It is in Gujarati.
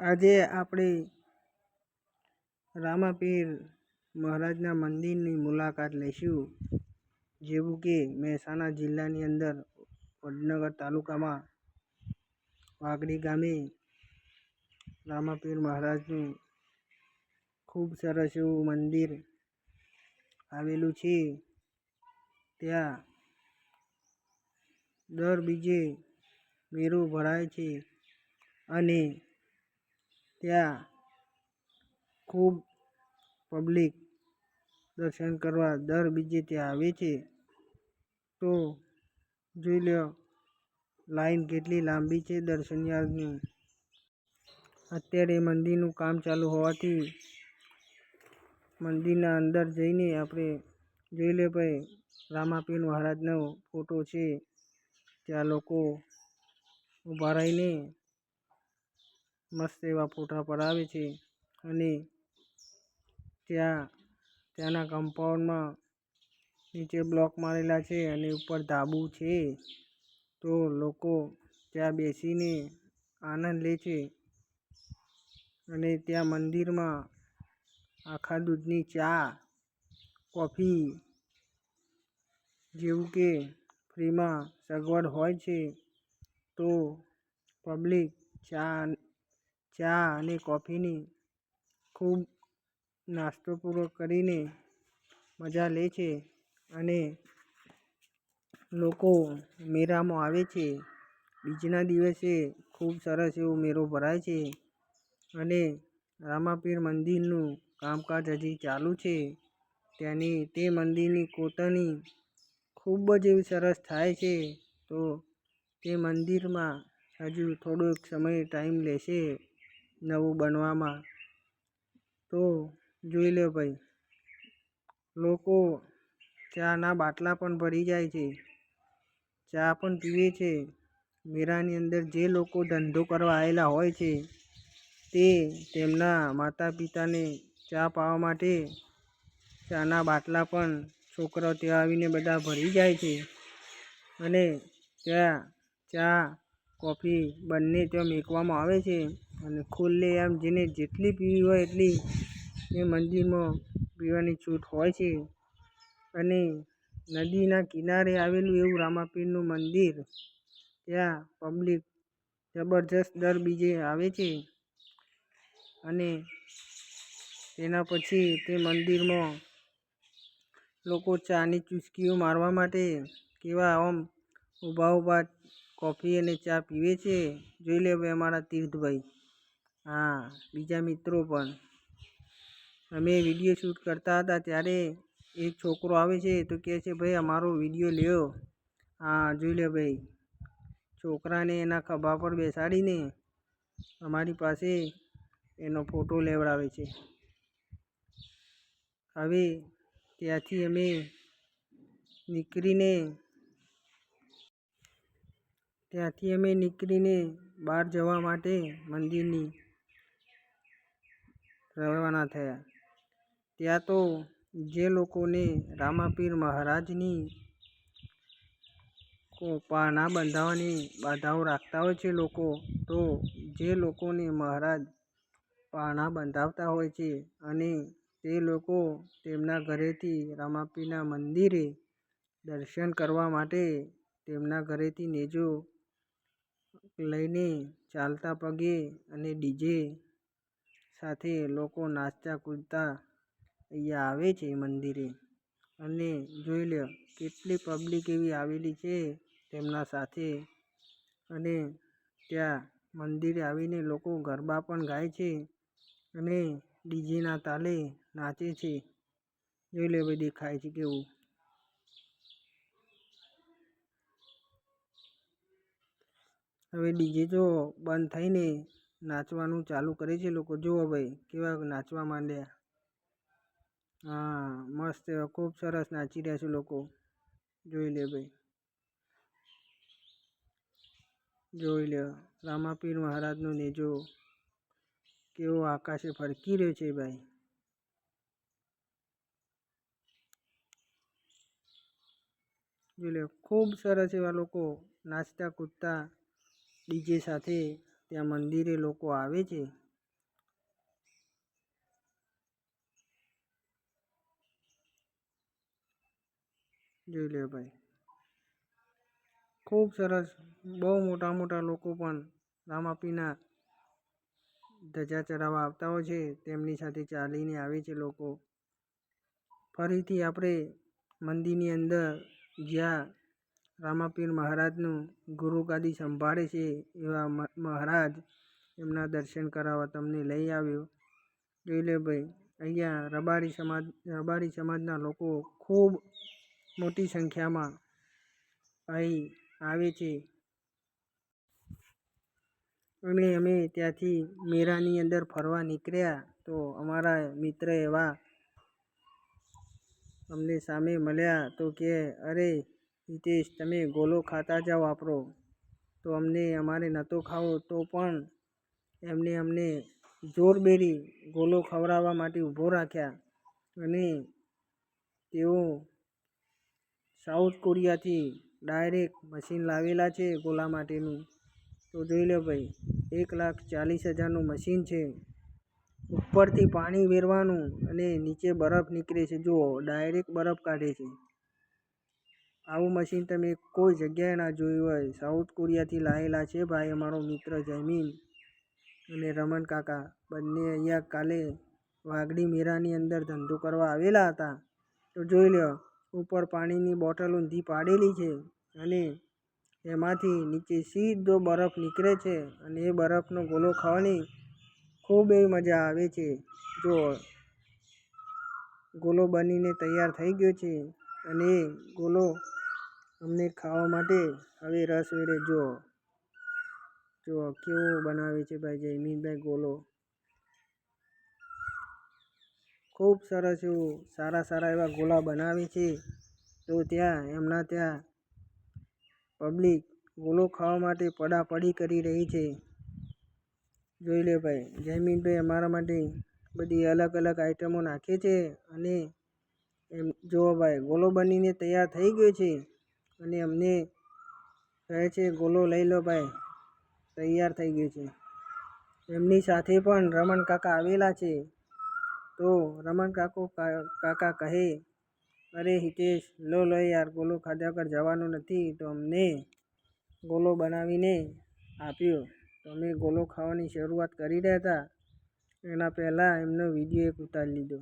આજે આપણે રામાપીર મહારાજના મંદિરની મુલાકાત લઈશું. જેવું કે મહેસાણા જિલ્લાની અંદર વડનગર તાલુકામાં વાગડી ગામે રામાપીર મહારાજનું ખૂબ સરસ એવું મંદિર આવેલું છે. ત્યાં દર બીજે મેળો ભરાય છે અને ત્યાં ખૂબ પબ્લિક દર્શન કરવા દર બીજે ત્યાં આવે છે. તો જોઈ લો લાઈન કેટલી લાંબી છે દર્શનયાર્થની અત્યારે મંદિરનું કામ ચાલુ હોવાથી મંદિરના અંદર જઈને આપણે જોઈ લે ભાઈ, રામાપીર મહારાજનો ફોટો છે. ત્યાં લોકો ઊભા રહીને મસ્ત એવા ફોટા પડાવે છે અને ત્યાં, ત્યાંના કમ્પાઉન્ડમાં નીચે બ્લોક મારેલા છે અને ઉપર ધાબુ છે. તો લોકો ત્યાં બેસીને આનંદ લે છે અને ત્યાં મંદિરમાં આખા દૂધની ચા, કોફી જેવું કે ફ્રીમાં સગવડ હોય છે. તો પબ્લિક ચા ચા અને કોફીની ખૂબ નાસ્તો પૂરો કરીને મજા લે છે અને લોકો મેળામાં આવે છે. બીજના દિવસે ખૂબ સરસ એવો મેળો ભરાય છે અને રામાપીર મંદિરનું કામકાજ હજી ચાલુ છે. તેની તે મંદિરની કોતરણી ખૂબ જ એવી સરસ થાય છે તો તે મંદિરમાં હજુ થોડોક સમય ટાઈમ લેશે. નવું બનવામાં. તો જોઈ લો ભાઈ, લોકો ચાના બાટલા પણ ભરી જાય છે. ચા પણ પીવે છે. મેળાની અંદર જે લોકો ધંધો કરવા આવેલા હોય છે, તે તેમના માતા પિતાને ચા પાવા માટે ચાના બાટલા પણ છોકરાઓ ત્યાં આવીને બધા ભરી જાય છે. અને ત્યાં ચા, કોફી બંને ત્યાં મેકવામાં આવે છે. અને ખુલ્લે આમ જેને જેટલી પીવી હોય એટલી એ મંદિરમાં પીવાની છૂટ હોય છે. અને નદીના કિનારે આવેલું એવું રામાપીરનું મંદિર, ત્યાં પબ્લિક જબરજસ્ત દર બીજે આવે છે. અને તેના પછી તે મંદિરમાં લોકો ચાની ચુસ્કીઓ મારવા માટે કેવા આમ ઊભા ઊભા કોફી અને ચા પીવે છે. જોઈ લે અમારા તીર્થભાઈ. હા, બીજા મિત્રો પણ. અમે વીડિયો શૂટ કરતા હતા ત્યારે એક છોકરો આવે છે તો કહે છે, ભાઈ, અમારો વીડિયો લ્યો. હા, જોઈ લે ભાઈ. છોકરાને એના ખભા પર બેસાડીને અમારી પાસે એનો ફોટો લેવડાવે છે. હવે ત્યાંથી અમે નીકળીને, ત્યાંથી અમે નીકળીને બહાર જવા માટે મંદિરની રવાના થયા. ત્યાં તો જે લોકોને રામાપીર મહારાજની પારણા બંધાવવાની બાધાઓ રાખતા હોય છે લોકો, તો જે લોકોને મહારાજ પાણા બંધાવતા હોય છે અને તે લોકો તેમના ઘરેથી રામાપીરના મંદિરે દર્શન કરવા માટે તેમના ઘરેથી નેજો લઈને ચાલતા પગે અને ડીજે સાથે લોકો નાચતા કૂદતા અહીંયા આવે છે મંદિરે. અને જોઈ લો કેટલી પબ્લિક એવી આવેલી છે તેમના સાથે. અને ત્યાં મંદિરે આવીને લોકો ગરબા પણ ગાય છે અને ડીજેના તાલે નાચે છે. જોઈ લે ભાઈ દેખાય છે કેવું. હવે ડીજે જો બંધ થઈને નાચવાનું ચાલુ કરે છે લોકો. જુઓ ભાઈ, કેવા નાચવા માંડ્યા. હા, મસ્ત ખૂબ સરસ નાચી રહ્યા છે લોકો. જોઈ લે ભાઈ. જોઈ લે, રામાપીર મહારાજનો નેજો. કેવો આકાશે ફરકી રહ્યો છે ભાઈ. જોઈ લે, ખૂબ સરસ એવા લોકો નાચતા કૂદતા ડીજે સાથે ત્યાં મંદિરે લોકો આવે છે. જોઈ લે ભાઈ. ખૂબ સરસ, બહુ મોટા મોટા લોકો પણ રામાપીના ધજા ચડાવવા આવતા હોય છે. તેમની સાથે ચાલીને આવે છે લોકો. ફરીથી આપણે મંદિરની અંદર જ્યાં રામાપીર મહારાજનું ગુરુ ગાદી સંભાળે છે એવા મહારાજ એમના દર્શન કરાવવા તમને લઈ આવ્યો. ભાઈ, અહીંયા રબારી સમાજ, રબારી સમાજના લોકો ખૂબ મોટી સંખ્યામાં અહીં આવે છે. અને અમે ત્યાંથી મેળાની અંદર ફરવા નીકળ્યા તો અમારા મિત્ર એવા અમને સામે મળ્યા તો કે, અરે હિતેશ, તમે ગોલો ખાતા જાઓ આપણો તો અમને અમારે નહોતો ખાવો, તો પણ એમને અમને જોરબેરી ગોલો ખવડાવવા માટે ઊભો રાખ્યા. અને તેઓ સાઉથ કોરિયાથી ડાયરેક્ટ મશીન લાવેલા છે ગોલા માટેનું. તો જોઈ લો ભાઈ, એક લાખ ચાલીસ હજારનું મશીન છે. ઉપરથી પાણી વેરવાનું અને નીચે બરફ નીકળે છે. જુઓ, ડાયરેક્ટ બરફ કાઢે છે. આવું મશીન તમે કોઈ જગ્યાએ ના જોયું હોય. સાઉથ કોરિયાથી લાવેલા છે ભાઈ અમારો મિત્ર જૈમિન અને રમણ કાકા. બંને અહીંયા કાલે વાઘડી મેળાની અંદર ધંધો કરવા આવેલા હતા. તો જોઈ લો ઉપર પાણીની બોટલ ઊંધી પાડેલી છે અને એમાંથી નીચે સીધો બરફ નીકળે છે અને એ બરફનો ગોલો ખાવાની ખૂબ એવી મજા આવે છે. જો ગોલો બનીને તૈયાર થઈ ગયો છે અને ગોલો અમને ખાવા માટે હવે રસ વેડે જો. જો, કેવો બનાવે છે ભાઈ જયમીનભાઈ ગોલો ખૂબ સરસ એવું સારા સારા એવા ગોલા બનાવે છે. તો ત્યાં, એમના ત્યાં પબ્લિક ગોલો ખાવા માટે પડાપડી કરી રહી છે. જોઈ લે ભાઈ જયમીનભાઈ અમારા માટે બધી અલગ અલગ આઈટમો નાખે છે અને એમ, જો ભાઈ ગોલો બનીને તૈયાર થઈ ગયો છે. અને અમને કહે છે, ગોલો લઈ લો ભાઈ. તૈયાર થઈ ગયો છે. એમની સાથે પણ રમણ કાકા આવેલા છે. તો રમણ કાકો કાકા કહે, અરે હિતેશ, લો લો યાર, ગોલો ખાધા વગર જવાનું નથી. તો અમને ગોલો બનાવીને આપ્યો. તો અમે ગોલો ખાવાની શરૂઆત કરી રહ્યા હતા. એના પહેલાં એમનો વીડિયો એક ઉતારી લીધો.